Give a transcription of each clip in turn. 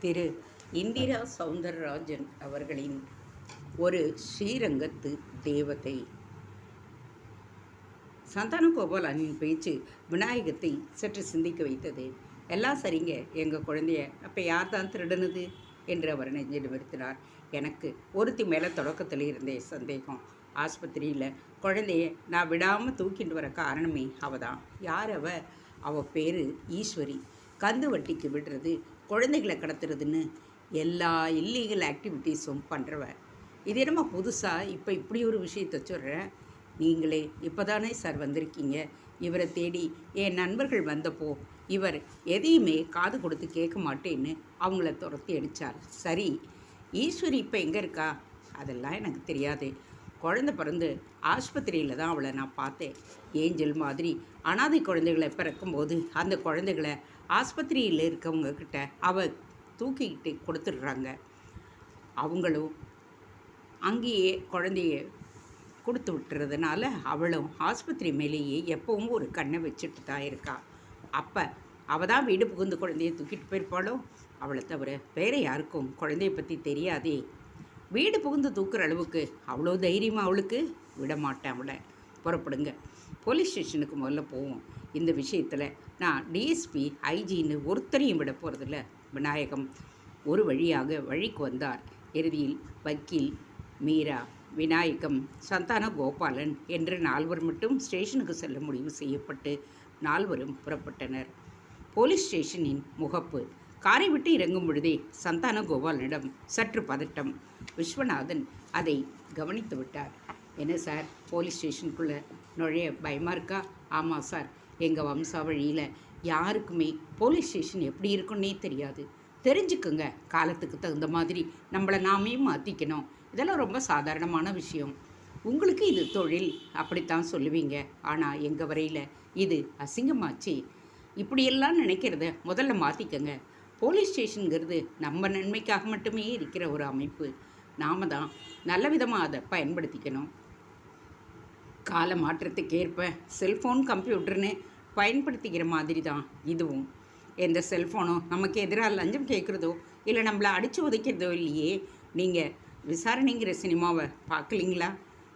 திரு இந்திரா சவுந்தரராஜன் அவர்களின் ஒரு ஸ்ரீரங்கத்து தேவதை. சந்தானகோபாலனின் பேச்சு விநாயகத்தை சற்று சிந்திக்க வைத்தது. எல்லாம் சரிங்க எங்கள் குழந்தைய அப்போ யார் தான் திருடுனது? என்று அவர் நெஞ்சு நிறுத்தினார் எனக்கு ஒருத்தி மேலே தொடக்கத்தில் இருந்தே சந்தேகம். ஆஸ்பத்திரியில் குழந்தைய நான் விடாமல் தூக்கிட்டு வர காரணமே அவ தான். யார் அவ? அவள் பேர் ஈஸ்வரி. கந்து வட்டிக்கு விடுறது குழந்தைகளை கடத்துறதுன்னு எல்லா இல்லீகல் ஆக்டிவிட்டீஸும் பண்ணுறவ இது என்னமோ புதுசாக இப்போ இப்படி ஒரு விஷயத்த சொல்கிறேன் நீங்களே இப்போ தானே சார் வந்திருக்கீங்க. இவரை தேடி என் நண்பர்கள் வந்தப்போ இவர் எதையுமே காது கொடுத்து கேட்க மாட்டேன்னு அவங்கள துரத்தி அடித்தார் சரி ஈஸ்வரி இப்போ எங்கே இருக்கா? அதெல்லாம் எனக்கு தெரியாது. குழந்த பிறந்து ஆஸ்பத்திரியில் தான் அவளை நான் பார்த்தேன். ஏஞ்சல் மாதிரி அனாதை குழந்தைகளை பிறக்கும்போது அந்த குழந்தைகளை ஆஸ்பத்திரியில் இருக்கவங்க கிட்ட அவள் தூக்கிக்கிட்டு கொடுத்துடுறாங்க. அவங்களும் அங்கேயே குழந்தைய கொடுத்து விட்டுறதுனால அவளும் ஆஸ்பத்திரி மேலேயே எப்பவும் ஒரு கண்ணை வச்சுட்டு தான் இருக்கா. அப்போ அவள் தான் வீடு புகுந்து குழந்தைய தூக்கிட்டு போயிருப்பாளோ? அவளை தவிர வேறு யாருக்கும் குழந்தைய பற்றி தெரியாதே. வீடு புகுந்து தூக்குற அளவுக்கு அவ்வளோ தைரியமாக அவளுக்கு விட மாட்டேன் அவளை. புறப்படுங்க. போலீஸ் ஸ்டேஷனுக்கு முதல்ல போவோம். இந்த விஷயத்தில் நான் டிஎஸ்பி ஐஜின்னு ஒருத்தரையும் விட போகிறதில்ல விநாயகம் ஒரு வழியாக வழிக்கு வந்தார். இறுதியில் வக்கீல் மீரா விநாயகம் சந்தான கோபாலன் என்ற நால்வர் மட்டும் ஸ்டேஷனுக்கு செல்ல முடிவு செய்யப்பட்டு நால்வரும் புறப்பட்டனர். போலீஸ் ஸ்டேஷனின் முகப்பு. காரை விட்டு இறங்கும் பொழுதே சந்தான கோபாலனிடம் சற்று பதட்டம். விஸ்வநாதன் அதை கவனித்து விட்டார். என்ன சார்? போலீஸ் ஸ்டேஷனுக்குள்ளே நுழைய பயமாக இருக்கா? ஆமாம் சார். எங்கள் வம்சாவழியில் யாருக்குமே போலீஸ் ஸ்டேஷன் எப்படி இருக்குன்னே தெரியாது. தெரிஞ்சுக்குங்க. காலத்துக்கு தகுந்த மாதிரி நம்மளை நாமே மாற்றிக்கணும் இதெல்லாம் ரொம்ப சாதாரணமான விஷயம். உங்களுக்கு இது தொழில் அப்படித்தான் சொல்லுவீங்க. ஆனால் எங்கள் வரையில் இது அசிங்கமாச்சு. இப்படியெல்லாம் நினைக்கிறத முதல்ல மாற்றிக்கங்க போலீஸ் ஸ்டேஷனுங்கிறது நம்ம நன்மைக்காக மட்டுமே இருக்கிற ஒரு அமைப்பு. நாம தான் நல்ல விதமாக அதை பயன்படுத்திக்கணும். கால மாற்றத்துக்கு ஏற்ப செல்ஃபோன் கம்ப்யூட்டர்னு பயன்படுத்திக்கிற மாதிரி தான் இதுவும். எந்த செல்ஃபோனோ நமக்கு எதிராக லஞ்சம் கேட்குறதோ இல்லை நம்மளை அடித்து உதைக்கிறதோ இல்லையே நீங்கள் விசாரணைங்கிற சினிமாவை பார்க்கலீங்களா?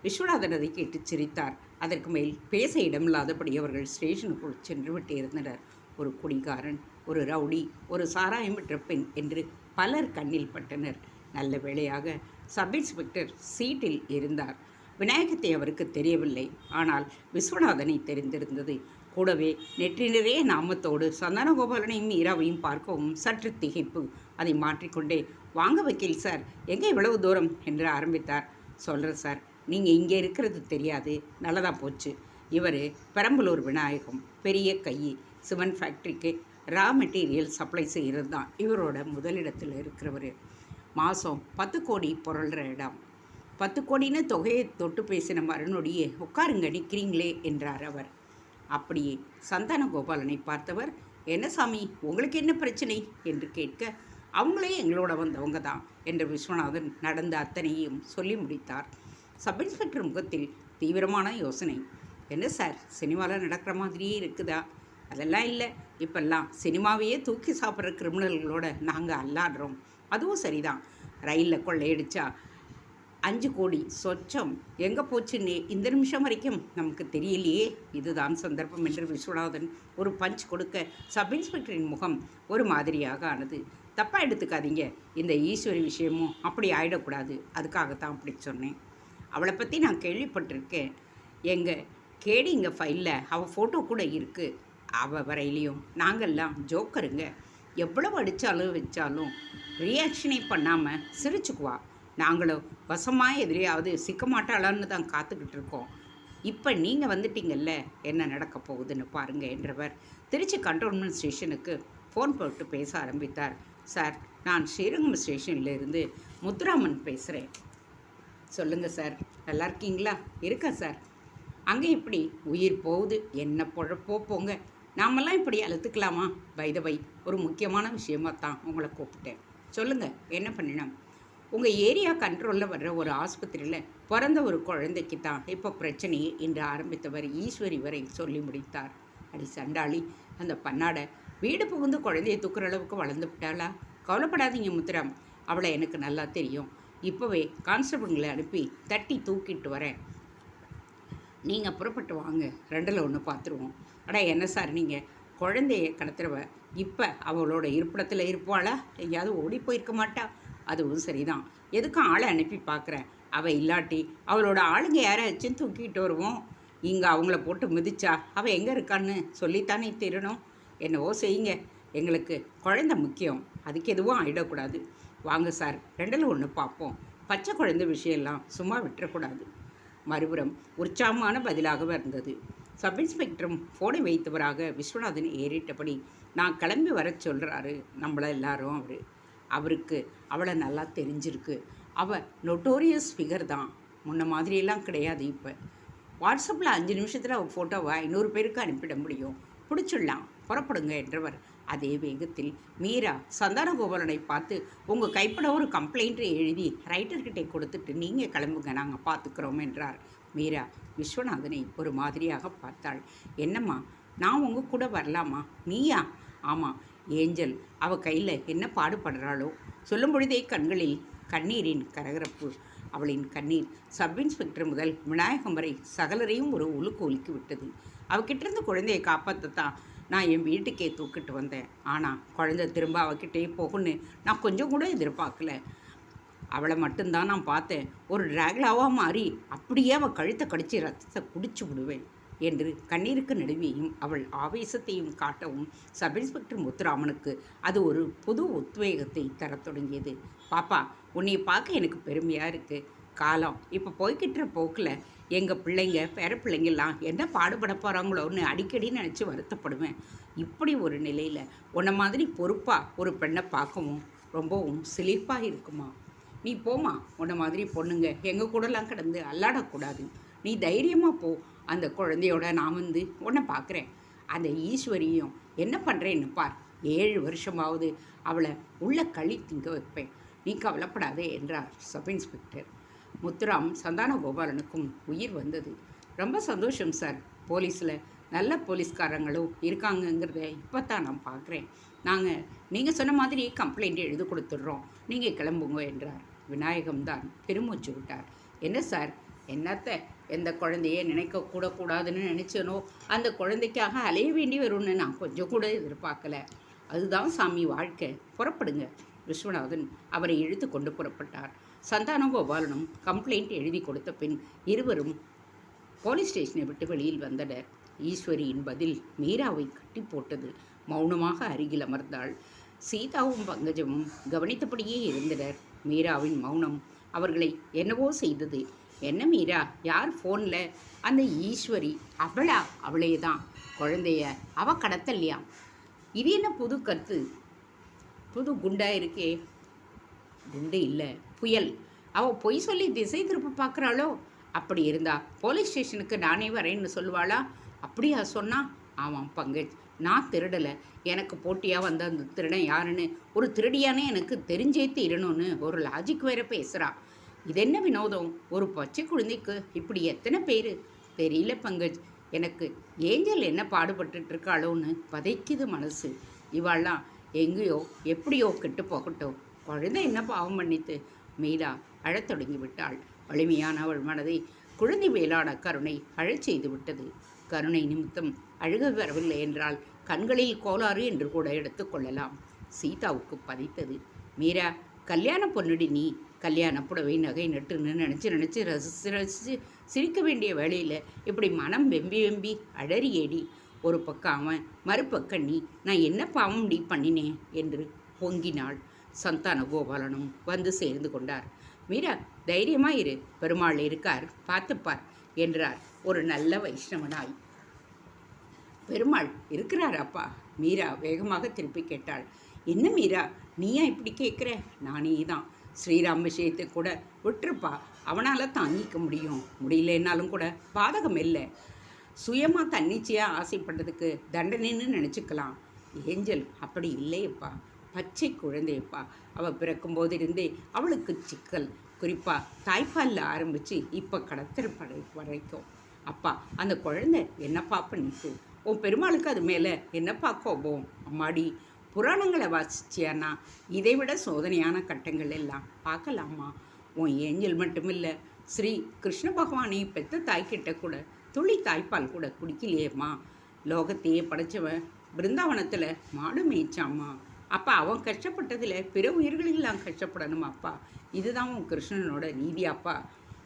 விஸ்வநாதன் அதை கேட்டு சிரித்தார். அதற்கு மேல் பேச இடமில்லாதபடி அவர்கள் ஸ்டேஷனுக்குள் சென்று விட்டு இருந்தனர். ஒரு குடிகாரன் ஒரு ரவுடி ஒரு சாராயம் பெற்ற பெண் என்று பலர் கண்ணில் பட்டனர். நல்ல வேளையாக சப் இன்ஸ்பெக்டர் சீட்டில் இருந்தார். விநாயகத்தை அவருக்கு தெரியவில்லை. ஆனால் விஸ்வநாதனை தெரிந்திருந்தது கூடவே நெற்றி நிறைய நாமத்தோடு சந்தானகோபாலனையும் மீராவையும் பார்க்கவும் சற்று திகைப்பு அதை மாற்றிக்கொண்டே வாங்க வக்கீல் சார் எங்கே இவ்வளவு தூரம்? என்று ஆரம்பித்தார். சொல்கிறேன் சார் நீங்கள் இங்கே இருக்கிறது தெரியாது நல்லதாக போச்சு. இவர் பெரம்பலூர் விநாயகம் பெரிய கை சிமெண்ட் ஃபேக்ட்ரிக்கு ரா மெட்டீரியல் சப்ளை செய்கிறது தான் இவரோட முதலிடத்தில் இருக்கிறவர். மாதம் பத்து கோடி பொருள்கிற இடம். பத்து கோடின்னு தொகையை தொட்டு பேசின மறுநொடியே உட்காருங்க நிற்கிறீங்களே என்றார் அவர். அப்படியே சந்தான கோபாலனை பார்த்தவர் என்ன சாமி உங்களுக்கு என்ன பிரச்சனை? என்று கேட்க அவங்களே எங்களோட வந்தவங்க தான் என்று விஸ்வநாதன் நடந்த அத்தனையும் சொல்லி முடித்தார். சப் இன்ஸ்பெக்டர் முகத்தில் தீவிரமான யோசனை. என்ன சார் சினிமாவில் நடக்கிற மாதிரியே இருக்குதா? அதெல்லாம் இல்லை. இப்பெல்லாம் சினிமாவையே தூக்கி சாப்பிட்ற கிரிமினல்களோட நாங்கள் அல்லாடுறோம். அதுவும் சரிதான். ரயிலில் கொள்ளையடிச்சா அஞ்சு கோடி. சொச்சம். எங்கே போச்சுன்னே இந்த நிமிஷம் வரைக்கும் நமக்கு தெரியலையே. இதுதான் சந்தர்ப்பம் என்று விஸ்வநாதன் ஒரு பஞ்ச் கொடுக்க சப் இன்ஸ்பெக்டரின் முகம் ஒரு மாதிரியாக ஆனது. தப்பாக எடுத்துக்காதீங்க. இந்த ஈஸ்வரி விஷயமும் அப்படி ஆகிடக்கூடாது அதுக்காகத்தான் அப்படி சொன்னேன். அவளை பற்றி நான் கேள்விப்பட்டிருக்கேன். எங்கள் கேடி இங்கே ஃபைலில் அவள் ஃபோட்டோ கூட இருக்குது அவள் வரையிலையும். நாங்கள்லாம் ஜோக்கருங்க. எவ்வளவு அடித்தாலும் வச்சாலும் ரியாக்ஷனே பண்ணாமல் சிரிச்சுக்குவா. நாங்களும் வசமாக எதிரியாவது சிக்க மாட்டாளான்னு தான் காத்துக்கிட்டு இருக்கோம். இப்போ நீங்கள் வந்துட்டீங்கல்ல என்ன நடக்க போகுதுன்னு பாருங்க என்றவர் திருச்சி கண்ட்ரோல்மெண்ட் ஸ்டேஷனுக்கு ஃபோன் போட்டு பேச ஆரம்பித்தார். சார் நான் ஸ்ரீரங்கம் ஸ்டேஷனில் இருந்து முத்துராமன் பேசுகிறேன் சொல்லுங்கள் சார் நல்லா இருக்கீங்களா? இருக்கா சார். அங்கே இப்படி உயிர் போகுது என்ன பொழப்போ போங்க. நாமெல்லாம் இப்படி அழுத்துக்கலாமா? பை ஒரு முக்கியமான விஷயமா தான் உங்களை கூப்பிட்டேன். சொல்லுங்கள் என்ன பண்ணினோம்? உங்கள் ஏரியா கண்ட்ரோலில் வர்ற ஒரு ஆஸ்பத்திரியில் பிறந்த ஒரு குழந்தைக்கு தான் இப்போ பிரச்சனையை என்று ஆரம்பித்தவர் ஈஸ்வரி வரை சொல்லி முடித்தார். அடி சண்டாளி அந்த பன்னாடை வீடு புகுந்து குழந்தையை தூக்குற அளவுக்கு வளர்ந்து விட்டாளா? கவலைப்படாதீங்க முத்துராம் அவளை எனக்கு நல்லா தெரியும். இப்போவே கான்ஸ்டபிள்களை அனுப்பி தட்டி தூக்கிட்டு வரேன். நீங்கள் புறப்பட்டு வாங்க ரெண்டில் ஒன்று பார்த்துருவோம் ஆனால் என்ன சார் நீங்கள் குழந்தைய கடத்துறவ இப்போ அவளோட இருப்பிடத்தில் இருப்பாளா? எங்கேயாவது ஓடி போயிருக்க மாட்டா? அதுவும் சரிதான். எதுக்கும் ஆளை அனுப்பி பார்க்குறேன்? அவள் இல்லாட்டி அவளோட ஆளுங்க யாராச்சும் தூக்கிட்டு வருவோம்? இங்கே அவங்கள போட்டு மிதிச்சா அவள் எங்கே இருக்கான்னு சொல்லித்தானே தெரியணும்? என்னவோ செய்யுங்க. எங்களுக்கு குழந்தை முக்கியம். அதுக்கு எதுவும் ஆகிடக்கூடாது வாங்க சார் ரெண்டில் ஒன்று பார்ப்போம். பச்சை குழந்தை விஷயம்லாம் சும்மா விட்டுறக்கூடாது. மறுபுறம் உற்சாகமான பதிலாக வந்தது. சப் இன்ஸ்பெக்டரும் ஃபோனை வைத்தவராக விஸ்வநாதன் ஏறிட்டபடி நான் கிளம்பி வர சொல்கிறாரு நம்மள எல்லாரும் அவர். அவருக்கு அவளை நல்லா தெரிஞ்சிருக்கு. அவள் நொட்டோரியஸ் ஃபிகர் தான். முன்ன மாதிரியெல்லாம் கிடையாது இப்போ. வாட்ஸ்அப்பில் அஞ்சு நிமிஷத்தில் அவள் ஃபோட்டோவை ஐநூறு பேருக்கு அனுப்பிட முடியும். பிடிச்சிடலாம். புறப்படுங்க என்றவர் அதே வேகத்தில் மீரா சந்தானகோபாலனை பார்த்து உங்கள் கைப்பட ஒரு கம்ப்ளைண்ட்டை எழுதி ரைட்டர்கிட்ட கொடுத்துட்டு நீங்கள் கிளம்புங்க. நாங்கள் பார்த்துக்கிறோம் என்றார். மீரா விஸ்வநாதனை ஒரு மாதிரியாக பார்த்தாள். என்னம்மா நான் உங்கள் கூட வரலாமா? நீயா? ஆமாம் ஏஞ்சல் அவ கையில் என்ன பாடுபடுறாளோ? சொல்லும் பொழுதே கண்களில் கண்ணீரின் கரகரப்பு. அவளின் கண்ணீர் சப் இன்ஸ்பெக்டர் முதல் விநாயகம் வரை சகலரையும் ஒரு உலுக்கு உலுக்கி விட்டது. அவகிட்டிருந்து குழந்தையை காப்பாற்றத்தான் நான் என் வீட்டுக்கே தூக்கிட்டு வந்தேன். ஆனால் குழந்தை திரும்ப அவகிட்டே போகும்னு நான் கொஞ்சம் கூட எதிர்பார்க்கல. அவளை மட்டும்தான் நான் பார்த்தேன். ஒரு டிராகுலாவாக மாறி அப்படியே அவள் கழுத்தை கடிச்சு ரத்தத்தை குடிச்சு விடுவேன். என்று கண்ணீருக்கு நடுவேயும் அவள் ஆவேசத்தையும் காட்டவும் சப் இன்ஸ்பெக்டர் முத்துராமனுக்கு அது ஒரு புது உத்வேகத்தை தரத் தொடங்கியது. பாப்பா உன்னை பார்க்க எனக்கு பெருமையாக இருக்குது காலம். இப்போ போய்கிட்டுற போக்கில் எங்கள் பிள்ளைங்க பேர பிள்ளைங்கள்லாம் என்ன பாடுபட போகிறாங்களோன்னு அடிக்கடி நினச்சி வருத்தப்படுவேன். இப்படி ஒரு நிலையில் உன்னை மாதிரி பொறுப்பாக ஒரு பெண்ணை பார்க்கவும் ரொம்பவும் சிலிப்பாக இருக்குமா? நீ போமா உன்னை மாதிரி பொண்ணுங்க எங்கள் கூடலாம் கிடந்து அல்லாடக்கூடாது நீ தைரியமாக போ. அந்த குழந்தையோட நான் வந்து உன்னை பார்க்குறேன். அந்த ஈஸ்வரியும் என்ன பண்ணுறேன்னு பார். ஏழு வருஷமாவது அவளை உள்ள களி திங்க வைப்பேன். நீ கவலைப்படாதே என்றார் சப் இன்ஸ்பெக்டர். முத்துராம் சந்தான கோபாலனுக்கும் உயிர் வந்தது. ரொம்ப சந்தோஷம் சார். போலீஸில் நல்ல போலீஸ்காரங்களும் இருக்காங்கங்கிறத இப்போ தான் நான் பார்க்குறேன். நாங்கள் நீங்கள் சொன்ன மாதிரி கம்ப்ளைண்ட் எழுதி கொடுத்துட்றோம். நீங்கள் கிளம்புங்க என்றார். விநாயகம் தான் பெருமூச்சு விட்டார். என்ன சார்? என்னத்தை? எந்த குழந்தையை நினைக்க கூட கூடாதுன்னு நினச்சனோ அந்த குழந்தைக்காக அலைய வேண்டி வரும்னு நான் கொஞ்சம் கூட எதிர்பார்க்கல. அதுதான் சாமி வாழ்க்கை. புறப்படுங்க. விஸ்வநாதன் அவரை இழுத்து கொண்டு புறப்பட்டார். சந்தான கோபாலனும் கம்ப்ளைண்ட் எழுதி கொடுத்த பின் இருவரும் போலீஸ் ஸ்டேஷனை விட்டு வெளியில் வந்தனர். ஈஸ்வரியின் பதில் மீராவை கட்டி போட்டது. மௌனமாக அருகில் அமர்ந்தாள். சீதாவும் பங்கஜமும் கவனித்தபடியே இருந்தனர். மீராவின் மௌனம் அவர்களை என்னவோ செய்தது. என்ன மீரா யார் ஃபோனில் அந்த ஈஸ்வரி. அவளா? அவளே தான் குழந்தைய அவ கடத்தலையா இது என்ன புது கருத்து? புது குண்டா இருக்கே. குண்டு இல்லை. புயல். அவள் பொய் சொல்லி திசை திருப்ப பார்க்குறாளோ அப்படி இருந்தா போலீஸ் ஸ்டேஷனுக்கு நானே வரேன்னு சொல்லுவாளா? அப்படியா சொன்னா? ஆமாம் பங்கஜ். நான் திருடலை. எனக்கு போட்டியாக வந்த அந்த திருடன் யாருன்னு? ஒரு திருடியானே எனக்கு தெரிஞ்சே தீரணும்னு ஒரு லாஜிக் வேற பேசுகிறா இது என்ன வினோதம்? ஒரு பச்சை குழந்தைக்கு இப்படி எத்தனை பேர்? தெரியல பங்கஜ். எனக்கு ஏஞ்சல் என்ன பாடுபட்டுட்டு இருக்காளோன்னு பதைக்குது மனசு. இவாள்லாம் எங்கேயோ எப்படியோ கெட்டு போகட்டும். குழந்தை என்ன பாவம் பண்ணித்து? மீரா அழத் தொடங்கி விட்டாள். வலிமையான அவள் மனதை குழந்தை மேலான கருணை அழச் செய்து விட்டது. கருணை நிமித்தம் அழுக வரவில்லை என்றால் கண்களில் கோளாறு என்று கூட எடுத்துக்கொள்ளலாம் சீதாவுக்கு பதித்தது. மீரா கல்யாண பொண்ணுடி நீ. கல்யாண புடவை நகை நட்டுன்னு நினச்சி நினச்சி ரசித்து ரசித்து சிரிக்க வேண்டிய வேலையில் இப்படி மனம் வெம்பி வெம்பி அடறியேடி. ஒரு பக்கம் அவன் மறுபக்கம் நீ. நான் என்ன பாவம் பண்ணினேன் என்று பொங்கினாள் சந்தான கோபாலனும் வந்து சேர்ந்து கொண்டார். மீரா தைரியமாக இரு. பெருமாள் இருக்கார். பார்த்துப்பார் என்றார் ஒரு நல்ல வைஷ்ணவனாய். பெருமாள் இருக்கிறார் அப்பா மீரா வேகமாக திருப்பி கேட்டாள். என்ன மீரா? நீயா இப்படி கேட்குற? நானே தான். ஸ்ரீராம் விஷயத்தை கூட விட்டுருப்பா. அவனால் தாங்கிக்க முடியும். முடியலன்னாலும் கூட பாதகம் இல்லை. சுயமாக தன்னிச்சையாக ஆசைப்பட்டதுக்கு தண்டனைன்னு நினச்சிக்கலாம். ஏஞ்சல் அப்படி இல்லையப்பா. பச்சை குழந்தையப்பா. அவள் பிறக்கும்போது இருந்தே அவளுக்கு சிக்கல். குறிப்பாக தாய்ப்பாலில் ஆரம்பித்து இப்போ கடத்தல் படை வரைக்கும். அப்பா அந்த குழந்தை என்னப்பா பண்ணிட்டு உன் பெருமாளுக்கு அது மேலே என்னப்பா கோபம் அம்மாடி புராணங்களை வாசிச்சியானா இதை விட சோதனையான கட்டங்கள் எல்லாம் பார்க்கலாமா? உன் ஏஞ்சல் மட்டுமில்லை ஸ்ரீ கிருஷ்ண பகவானை பெத்த தாய்கிட்ட கூட துளி தாய்ப்பால் கூட குடிக்கலையேம்மா? லோகத்தையே படைச்சவன் பிருந்தாவனத்தில் மாடு மேய்ச்சாம்மா? அப்பா அவன் கஷ்டப்பட்டதில் பிற உயிர்களெல்லாம் கஷ்டப்படணுமா அப்பா இதுதான் உன் கிருஷ்ணனோட நீதியாப்பா?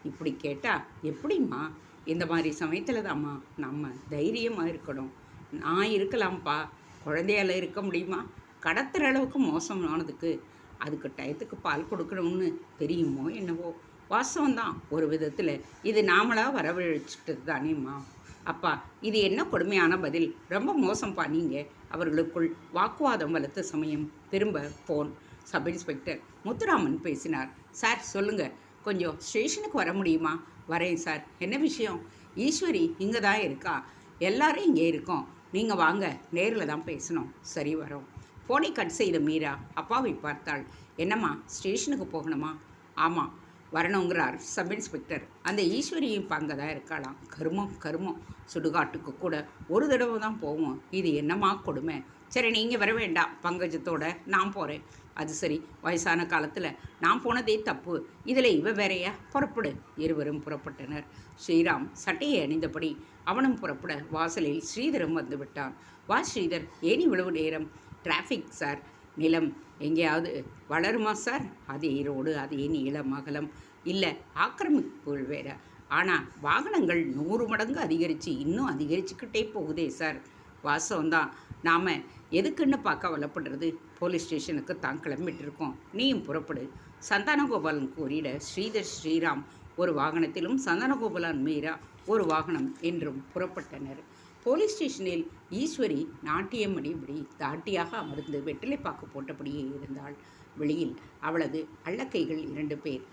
இப்படி கேட்டால் எப்படிம்மா? இந்த மாதிரி சமயத்தில் தாம்மா நம்ம தைரியமாக இருக்கணும். நான் இருக்கலாம்ப்பா. குழந்தையால இருக்க முடியுமா? கடத்துற அளவுக்கு மோசமானதுக்கு அதுக்கு டயத்துக்கு பால் கொடுக்கணும்னு தெரியுமோ என்னவோ? வாசம் தான் ஒரு விதத்தில் இது நாமளாக வரவழைச்சிட்டது தானேம்மா அப்பா இது என்ன கொடுமையான பதில்? ரொம்ப மோசம்ப்பா நீங்கள் அவர்களுக்குள் வாக்குவாதம் வளர்த்த சமயம். திரும்ப ஃபோன் சப் இன்ஸ்பெக்டர் முத்துராமன் பேசினார். சார் சொல்லுங்கள் கொஞ்சம் ஸ்டேஷனுக்கு வர முடியுமா? வரேன் சார். என்ன விஷயம்? ஈஸ்வரி இங்கே தான் இருக்கா. எல்லாரும் இங்கே இருக்கோம். நீங்கள் வாங்க நேரில் தான் பேசணும். சரி வரோம். ஃபோனை கட் செய்த மீரா அப்பாவை பார்த்தாள். என்னம்மா ஸ்டேஷனுக்கு போகணுமா? ஆமாம் வரணுங்கிறார் சப் இன்ஸ்பெக்டர் அந்த ஈஸ்வரியும் இப்போ அங்கே தான் இருக்காளாம். கருமம் கருமம். சுடுகாட்டுக்கு கூட ஒரு தடவை தான் போவோம். இது என்னம்மா கொடுமை? சரி நீங்கள் வர வேண்டாம். பங்கஜத்தோட நான் போகிறேன் அது சரி வயசான காலத்தில் நான் போனதே தப்பு. இதில் இவ வேறையா? புறப்படு. இருவரும் புறப்பட்டனர். ஸ்ரீராம் சட்டையை அணிந்தபடி அவனும் புறப்பட வாசலில் ஸ்ரீதரும் வந்து விட்டான். வா ஸ்ரீதர் ஏன் இவ்வளவு நேரம்? டிராஃபிக் சார் நிலம் எங்கேயாவது வளருமா சார் அதே ரோடு அதே நீளம் அகலம் இல்லை ஆக்கிரமிப்புகள் வேற. ஆனால் வாகனங்கள் நூறு மடங்கு அதிகரித்து இன்னும் அதிகரிச்சுக்கிட்டே போகுதே சார் வாசம்தான் நாம் எதுக்குன்னு பார்க்க வளப்படுறது போலீஸ் ஸ்டேஷனுக்கு தான் கிளம்பிட்டிருக்கோம். நீயும் புறப்படு. சந்தானகோபாலன் கூறிட ஸ்ரீதர் ஸ்ரீராம் ஒரு வாகனத்திலும் சந்தானகோபாலன் மீரா ஒரு வாகனம் என்றும் புறப்பட்டனர். போலீஸ் ஸ்டேஷனில் ஈஸ்வரி நாட்டியம் இப்படி தாட்டியாக அமர்ந்து வெற்றிலை பாக்கு போட்டபடியே இருந்தாள். வெளியில் அவளது அள்ளக்கைகள் இரண்டு பேர்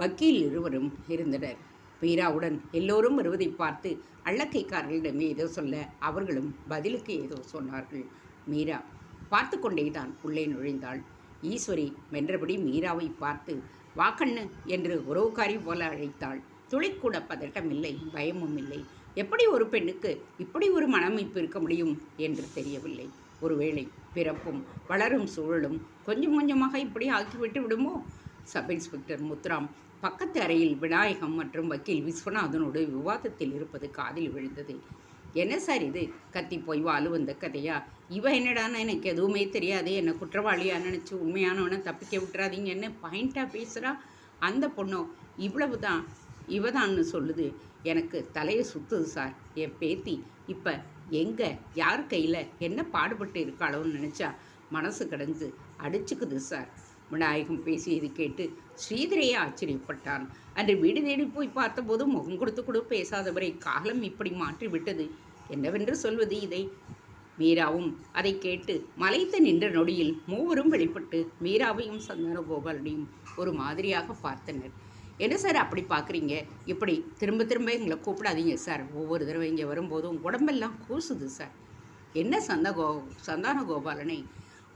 வக்கீல் இருவரும் இருந்தனர். மீராவுடன் எல்லோரும் வருவதை பார்த்து அள்ளக்கைக்காரர்களிடமே ஏதோ சொல்ல அவர்களும் பதிலுக்கு ஏதோ சொன்னார்கள். மீரா பார்த்து கொண்டேதான் உள்ளே நுழைந்தாள். ஈஸ்வரி வென்றபடி மீராவை பார்த்து வாக்கண்ணு என்று உறவுக்காரி போல அழைத்தாள். துளிக்கூட பதட்டம் இல்லை பயமும் இல்லை எப்படி ஒரு பெண்ணுக்கு இப்படி ஒரு மனமைப்பு இருக்க முடியும்? என்று தெரியவில்லை. ஒருவேளை பிறப்பும் வளரும் சூழலும் கொஞ்சம் கொஞ்சமாக இப்படி ஆக்கிவிட்டு விடுமோ? சப் இன்ஸ்பெக்டர் முத்ராம் பக்கத்து அறையில் விநாயகம் மற்றும் வக்கீல் விஸ்வநாதனோடு விவாதத்தில் இருப்பது காதில் விழுந்தது. என்ன சார் இது? கத்தி போய் வாழு வந்த கதையா? இவ என்னடான்னு எனக்கு எதுவுமே தெரியாது. என்னை குற்றவாளியாக நினச்சி உண்மையானவனை தப்பிக்க விட்டுறாதீங்கன்னு பாயிண்ட்டாக பேசுகிறா அந்த பொண்ணோ? இவ்வளவு தான் இவதான்னு சொல்லுது. எனக்கு தலையை சுற்றுது சார். என் பேத்தி இப்போ எங்கே? யார் கையில்? என்ன பாடுபட்டு இருக்காளோன்னு நினச்சா மனசு கிடந்து அடிச்சுக்குது சார். விநாயகம் பேசியது கேட்டு ஸ்ரீதரையே ஆச்சரியப்பட்டான் அன்று வீடு தேடி போய் பார்த்தபோது முகம் கொடுத்து கூட பேசாதவரை காலம் இப்படி மாற்றி விட்டது என்னவென்று சொல்வது இதை? மீராவும் அதை கேட்டு மலைத்து நின்ற நொடியில் மூவரும் வெளிப்பட்டு மீராவையும் சந்தான கோபாலனையும் ஒரு மாதிரியாக பார்த்தனர். என்ன சார் அப்படி பார்க்குறீங்க? இப்படி திரும்ப திரும்ப எங்களை கூப்பிடாதீங்க சார். ஒவ்வொரு தடவை இங்கே வரும்போதும் உடம்பெல்லாம் கூசுது சார். என்ன சந்த கோ சந்தான கோபாலனை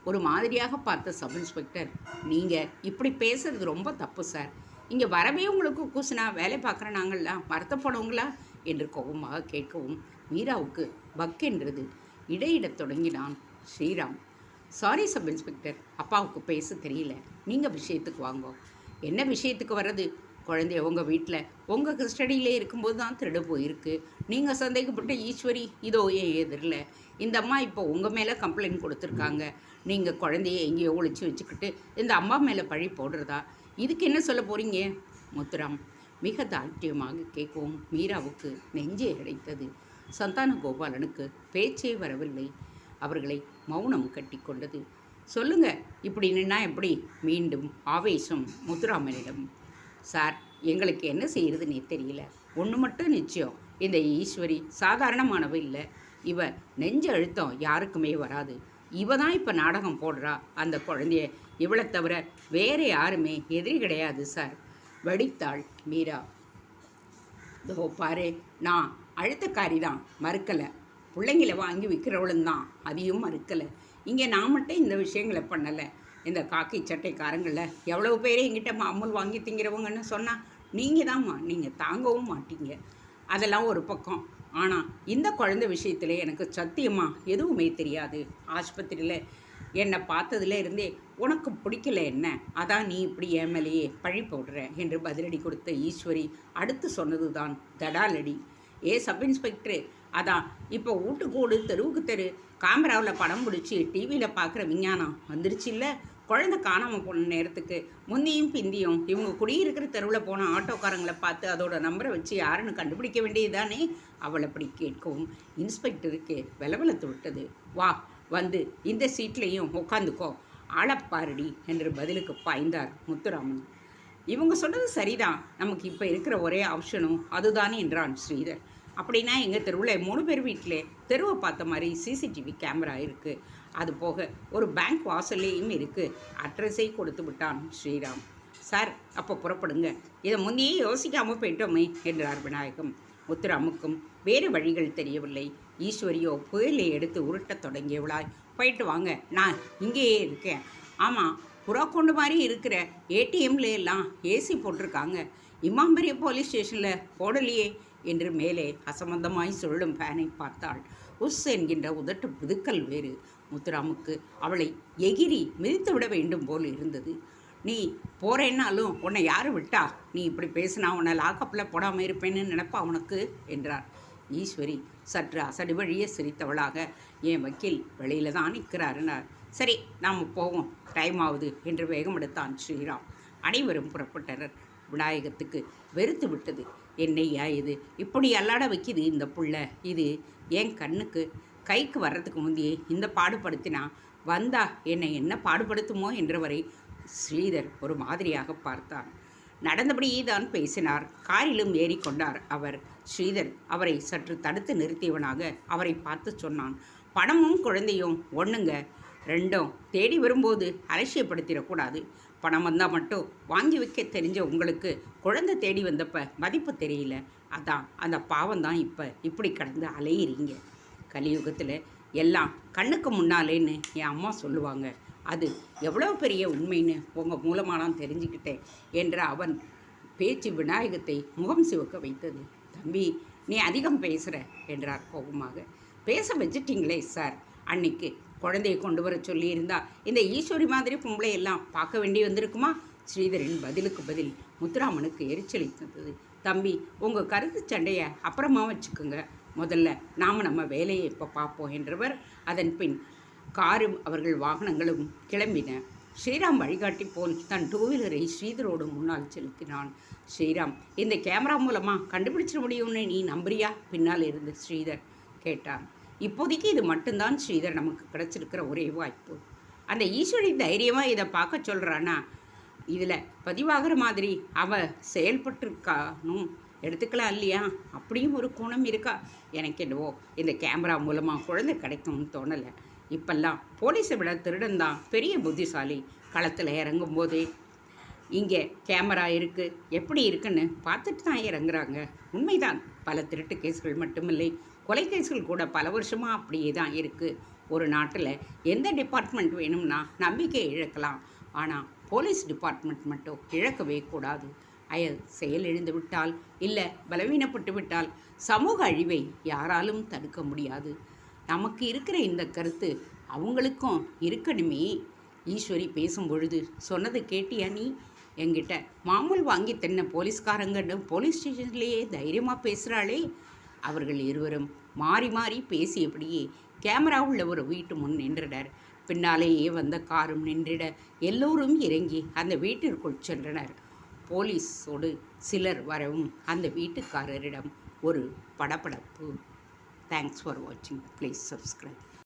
ஒரு மாதிரியாக பார்த்த சப் இன்ஸ்பெக்டர் நீங்கள் இப்படி பேசுறது ரொம்ப தப்பு சார். இங்கே வரவே உங்களுக்கு கூசுனா வேலை பார்க்குற நாங்களா வருத்தப்படுவங்களா? என்று கோபமாக கேட்கவும் மீராவுக்கு பக் என்றது. இடையிடத் தொடங்கினான் ஸ்ரீராம். சாரி சப் இன்ஸ்பெக்டர் அப்பாவுக்கு பேச தெரியல. நீங்கள் விஷயத்துக்கு வாங்கோ. என்ன விஷயத்துக்கு வர்றது? குழந்தைய உங்கள் வீட்டில் உங்கள் கஸ்டடியிலே இருக்கும்போது தான் திருடு போயிருக்கு. நீங்கள் சந்தேகப்பட்ட ஈஸ்வரி இதோ ஏன் எதிரில். இந்த அம்மா இப்போ உங்கள் மேலே கம்ப்ளைண்ட் கொடுத்துருக்காங்க. நீங்கள் குழந்தைய எங்கேயோ ஒழிச்சு வச்சுக்கிட்டு இந்த அம்மா மேலே பழி போடுறதா? இதுக்கு என்ன சொல்ல போகிறீங்க முத்துராம் மிக தாழ்த்தியமாக கேட்கவும் மீராவுக்கு நெஞ்சே அடைத்தது. சந்தான கோபாலனுக்கு பேச்சே வரவில்லை. அவர்களை மௌனம் கட்டி கொண்டது. சொல்லுங்க இப்படி நின்னா எப்படி? மீண்டும் ஆவேசம் முத்துராமனிடம். சார் எங்களுக்கு என்ன செய்கிறதுனே தெரியல. ஒன்று மட்டும் நிச்சயம். இந்த ஈஸ்வரி சாதாரணமானவ இல்லை. இவ நெஞ்ச அழுத்தம் யாருக்குமே வராது. இவ தான் இப்போ நாடகம் போடுறா அந்த குழந்தைய. இவளை தவிர வேறு யாருமே எதிரி கிடையாது சார். வடித்தாள் மீரா. இதோ பாரு நான் அழுத்தக்காரி தான் மறுக்கலை. பிள்ளைங்களை வாங்கி விற்கிறவளும் தான் அதையும் மறுக்கலை. இங்கே நான் மட்டும் இந்த விஷயங்களை பண்ணலை. இந்த காக்கி சட்டைக்காரங்களில் எவ்வளோ பேர் எங்கிட்ட அமுல் வாங்கி திங்கிறவங்கன்னு சொன்னால் நீங்கள் தான்மா நீங்கள் தாங்கவும் மாட்டீங்க. அதெல்லாம் ஒரு பக்கம். ஆனால் இந்த குழந்தை விஷயத்தில் எனக்கு சத்தியமாக எதுவுமே தெரியாது. ஆஸ்பத்திரியில் என்னை பார்த்ததுல இருந்தே உனக்கு பிடிக்கல என்ன? அதான் நீ இப்படி ஏமலையே மேலேயே பழி போடுற என்று பதிலடி கொடுத்த ஈஸ்வரி அடுத்து சொன்னது தான் தடாலடி. ஏ சப் இன்ஸ்பெக்டரு அதான் இப்போ வீட்டுக்கோடு தெருவுக்கு தெரு. கேமராவில் படம் பிடிச்சி டிவியில் பார்க்குற விஞ்ஞானம் வந்துருச்சு இல்லை? குழந்தை காணாமல் போன நேரத்துக்கு முந்தியும் பிந்தியும் இவங்க குடியிருக்கிற தெருவில் போன ஆட்டோக்காரங்களை பார்த்து அதோட நம்பரை வச்சு யாருன்னு கண்டுபிடிக்க வேண்டியதுதானே? அவள் அப்படி கேட்கவும் இன்ஸ்பெக்டருக்கு வெலவெலத்து விட்டது. வா வந்து இந்த சீட்லேயும் உட்காந்துக்கோ ஆளப்பாருடி என்று பதிலுக்கு பாய்ந்தார் முத்துராமன். இவங்க சொன்னது சரிதான். நமக்கு இப்போ இருக்கிற ஒரே ஆப்ஷனும் அதுதானே என்றான் ஸ்ரீதர். அப்படின்னா எங்கள் தெருவில் மூணு பேர் வீட்டிலே தெருவை பார்த்த மாதிரி சிசிடிவி கேமரா இருக்குது அது போக ஒரு பேங்க் வாசல்லையும் இருக்குது அட்ரஸை கொடுத்து விட்டான் ஸ்ரீராம். சார் அப்போ புறப்படுங்க. இதை முந்தையே யோசிக்காமல் போயிட்டோமே என்றார் விநாயகம். முத்துராமுக்கும் வேறு வழிகள் தெரியவில்லை. ஈஸ்வரியோ புயலை எடுத்து உருட்டத் தொடங்கியவளாய். போயிட்டு வாங்க. நான் இங்கேயே இருக்கேன். ஆமாம் புறா கொண்டு மாதிரி இருக்கிற ஏடிஎம்ல எல்லாம் ஏசி போட்டிருக்காங்க. இமாம்பரிய போலீஸ் ஸ்டேஷனில் போடலையே. என்று மேலே அசம்பந்தமாய் சொல்லும் ஃபேனை பார்த்தாள். உஸ் என்கின்ற உதட்டு புதுக்கல் வேறு. முத்துராமுக்கு அவளை எகிரி மிதித்து விட வேண்டும் போல் இருந்தது. நீ போறேன்னாலும் உன்னை யார் விட்டா? நீ இப்படி பேசினா உன்னை லாக்கப்பில் போடாமல் இருப்பேன்னு நினப்பா உனக்கு? என்றார். ஈஸ்வரி சற்று அசடி வழியே சிரித்தவளாக என் வக்கீல் வெளியில தான் நிற்கிறாருனார் சரி நாம் போவோம். டைம் ஆகுது என்று வேகம் எடுத்தான் ஸ்ரீராம். அனைவரும் புறப்பட்டனர். விநாயகத்துக்கு வெறுத்து விட்டது. என்னையா இது? இப்படி அல்லாட வைக்கிது இந்த புள்ள. இது என் கண்ணுக்கு. கைக்கு வர்றதுக்கு முந்தையே இந்த பாடுபடுத்தினா வந்தா என்னை என்ன பாடுபடுத்துமோ என்றவரை ஸ்ரீதர் ஒரு மாதிரியாக பார்த்தான். நடந்தபடியே தான் பேசினார். காரிலும் ஏறிக்கொண்டார் அவர். ஸ்ரீதர் அவரை சற்று தடுத்து நிறுத்தியவனாக அவரை பார்த்து சொன்னான். பணமும் குழந்தையும் ஒன்றுங்க ரெண்டும் தேடி வரும்போது அலட்சியப்படுத்திடக்கூடாது பணம் வந்தால் மட்டும் வாங்கி வைக்க தெரிஞ்ச உங்களுக்கு குழந்தை தேடி வந்தப்ப மதிப்பு தெரியல. அதான் அந்த பாவம் தான் இப்போ. இப்படி கடந்து அலையிறீங்க. கலியுகத்தில் எல்லாம் கண்ணுக்கு முன்னாலேன்னு என் அம்மா சொல்லுவாங்க. அது எவ்வளோ பெரிய உண்மைன்னு உங்கள் மூலமாக நான் தெரிஞ்சுக்கிட்டேன் என்ற அவன் பேச்சு விநாயகத்தை முகம் சிவக்க வைத்தது. தம்பி நீ அதிகம் பேசுகிற என்றார் கோபமாக. பேச வச்சுட்டிங்களே சார். அன்னைக்கு குழந்தையை கொண்டு வர சொல்லியிருந்தா. இந்த ஈஸ்வரி மாதிரி பொம்பளை எல்லாம் பார்க்க வேண்டி வந்திருக்குமா? ஸ்ரீதரின் பதிலுக்கு பதில் முத்துராமனுக்கு எரிச்சலித்தது தம்பி உங்கள் கருத்து சண்டையை அப்புறமா வச்சுக்கோங்க. முதல்ல நாம் நம்ம வேலையை இப்போ பார்ப்போம் என்றவர். அதன் பின் காரும் அவர்கள் வாகனங்களும் கிளம்பின. ஸ்ரீராம் வழிகாட்டி போல் தன் டூ வீலரை ஸ்ரீதரோடு முன்னால் செலுத்தினான். ஸ்ரீராம் இந்த கேமரா மூலமாக கண்டுபிடிச்சிட முடியும்னு நீ நம்புறியா? பின்னால் இருந்து ஸ்ரீதர் கேட்டான். இப்போதைக்கு இது மட்டும்தான் ஸ்ரீதர் நமக்கு கிடச்சிருக்கிற ஒரே வாய்ப்பு. அந்த ஈஸ்வரி தைரியமாக இதை பார்க்க சொல்கிறானா இதில் பதிவாகிற மாதிரி அவ செயல்பட்டிருக்கானும் எடுத்துக்கலாம் இல்லையா? அப்படியும் ஒரு குணம் இருக்கா? எனக்கு என்னவோ இந்த கேமரா மூலமாக குழந்தை கிடைக்கும்னு தோணலை. இப்பெல்லாம் போலீஸை விட திருடன் தான் பெரிய புத்திசாலி களத்தில் இறங்கும் போதே இங்கே கேமரா இருக்குது எப்படி இருக்குன்னு பார்த்துட்டு தான் இறங்குறாங்க. உண்மைதான். பல திருட்டு கேஸ்கள் மட்டுமில்லை. கொலை கேஸ்கள் கூட பல வருஷமாக அப்படியே தான் இருக்குது ஒரு நாட்டில் எந்த டிபார்ட்மெண்ட் வேணும்னா நம்பிக்கை இழக்கலாம். ஆனால் போலீஸ் டிபார்ட்மெண்ட் மட்டும் இழக்கவே கூடாது. அயல் செயல் இழந்து விட்டால் இல்லை பலவீனப்பட்டு விட்டால் சமூக அழிவை யாராலும் தடுக்க முடியாது. நமக்கு இருக்கிற இந்த கருத்து அவங்களுக்கும் இருக்கணுமே. ஈஸ்வரி பேசும் பொழுது சொன்னதை கேட்டியா நீ? என்கிட்ட மாமூல் வாங்கி தின்ன போலீஸ்காரங்கன்னு போலீஸ் ஸ்டேஷன்லேயே தைரியமாக பேசுகிறாளே அவர்கள் இருவரும் மாறி மாறி பேசியபடியே கேமரா உள்ள ஒரு வீட்டு முன் நின்றனர் பின்னாலேயே வந்த காரும் நின்றிட எல்லோரும் இறங்கி அந்த வீட்டிற்குள் சென்றனர். போலீஸோடு சிலர் வரவும் அந்த வீட்டுக்காரரிடம் ஒரு படபடப்பு. தேங்க்ஸ் ஃபார் வாட்சிங் ப்ளீஸ் சப்ஸ்கிரைப்